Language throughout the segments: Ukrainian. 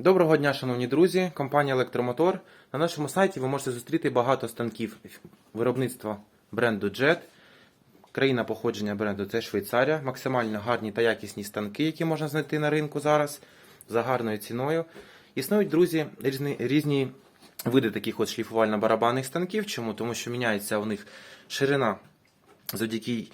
Доброго дня, шановні друзі, компанія Електромотор. На нашому сайті ви можете зустріти багато станків виробництва бренду JET. Країна походження бренду це Швейцарія. Максимально гарні та якісні станки, які можна знайти на ринку зараз за гарною ціною. Існують, друзі, різні, різні види таких от шліфувально-барабанних станків. Чому? Тому що міняється у них ширина, завдяки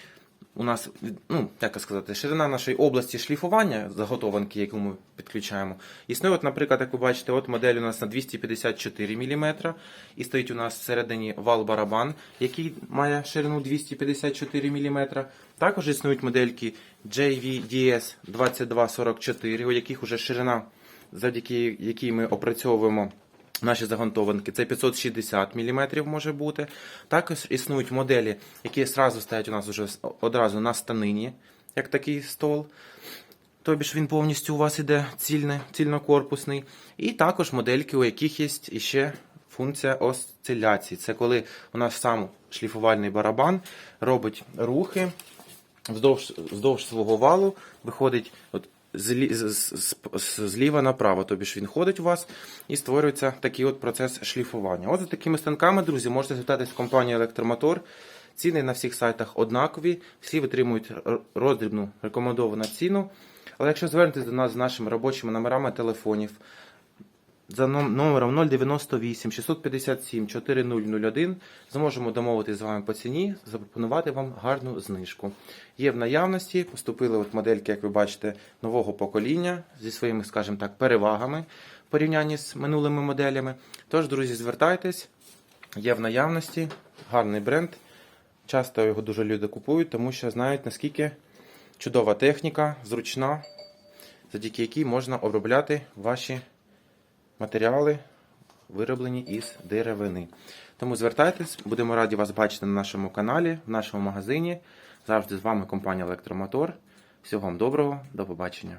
у нас, ну, як сказати, ширина нашої області шліфування заготованки, яку ми підключаємо. Існує, от, наприклад, як ви бачите, от модель у нас на 254 мм, і стоїть у нас всередині вал-барабан, який має ширину 254 мм. Також існують модельки JVDS 2244, у яких уже ширина, завдяки якій ми опрацьовуємо Наші загантованки це 560 мм може бути. Також існують моделі, які зразу стоять у нас уже одразу на станині, як такий стол. Тобі ж він повністю у вас іде цільне, цільнокорпусний. І також модельки, у яких є іще функція осциляції. Це коли у нас сам шліфувальний барабан робить рухи вздовж, вздовж свого валу, виходить от, зліва направо, тобі ж він ходить у вас і створюється такий от процес шліфування. От за такими станками, друзі, можете звертатись в компанію Електромотор. Ціни на всіх сайтах однакові, всі витримують роздрібну рекомендовану ціну. Але якщо звернетесь до нас з нашими робочими номерами телефонів за номером 098 657 4001 зможемо домовитися з вами по ціні, запропонувати вам гарну знижку. Є в наявності, поступили от модельки, як ви бачите, нового покоління зі своїми, скажімо так, перевагами в порівнянні з минулими моделями. Тож, друзі, звертайтесь, є в наявності, гарний бренд. Часто його дуже люди купують, тому що знають, наскільки чудова техніка, зручна, завдяки якій можна обробляти ваші матеріали, вироблені із деревини. Тому звертайтесь, будемо раді вас бачити на нашому каналі, в нашому магазині. Завжди з вами компанія Електромотор. Всього вам доброго, до побачення.